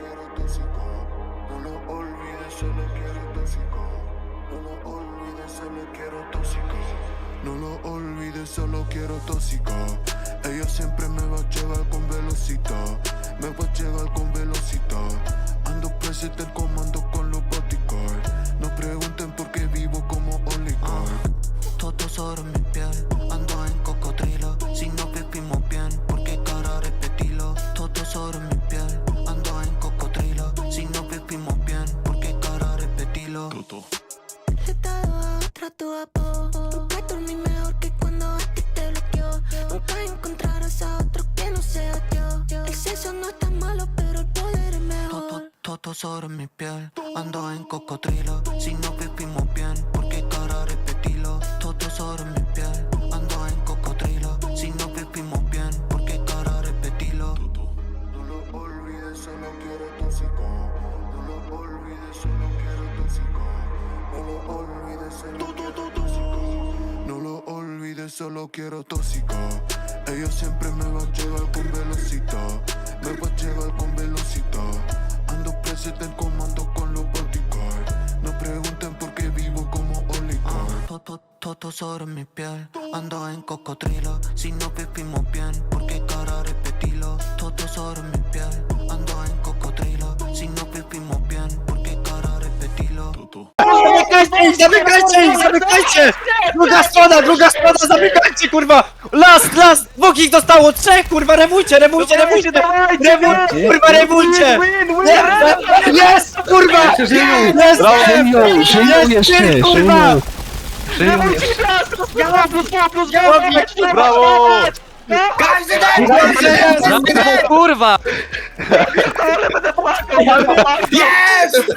No lo olvides, solo quiero tóxico. No lo olvides, solo quiero tóxico. No lo olvides, solo quiero tóxico. Ella siempre me va a llevar con velocidad. Me va a llevar con velocidad. Ando presente el comando con he dado a otra tu apodo. Nunca dormí mejor que cuando a ti te bloqueó. Nunca encontrarás a otro que no sea yo. El sexo no es tan malo, pero el poder es Todo, mejor. todo sobre mi piel, ando en cocodrilo. Si no vivimos bien, ¿por qué cara repetirlo? Todo sobre mi piel, ando en cocodrilo. Si no vivimos bien, ¿por qué cara repetirlo? No lo olvides, solo quiero tóxico. No lo olvides, solo quiero tóxico. No lo olvides, solo quiero tóxico. No lo olvides, solo quiero tóxico. Ella siempre me va a llevar con velocidad. Me va a llevar con velocidad. Ando presente en comando con los bodyguards. No pregunten por qué vivo como oligarch. Todo, todo sobre mi piel, ando en cocodrilo. Si no vivimos bien, ¿por qué cara repetirlo? Todo sobre Zamykajcie ich, zamykajcie ich, zamykajcie! Druga strona, druga strona, zamykajcie, kurwa! Las, las! Dwóch ich zostało, trzech, kurwa, remujcie, remujcie, remujcie! Remujcie, kurwa, remujcie! Jest, kurwa! Jest! Żyją jeszcze, Jest, kurwa! żyją. Żyją jeszcze. Gała plus, gała plus, gała plus! Brawo! Kurwa! Jest!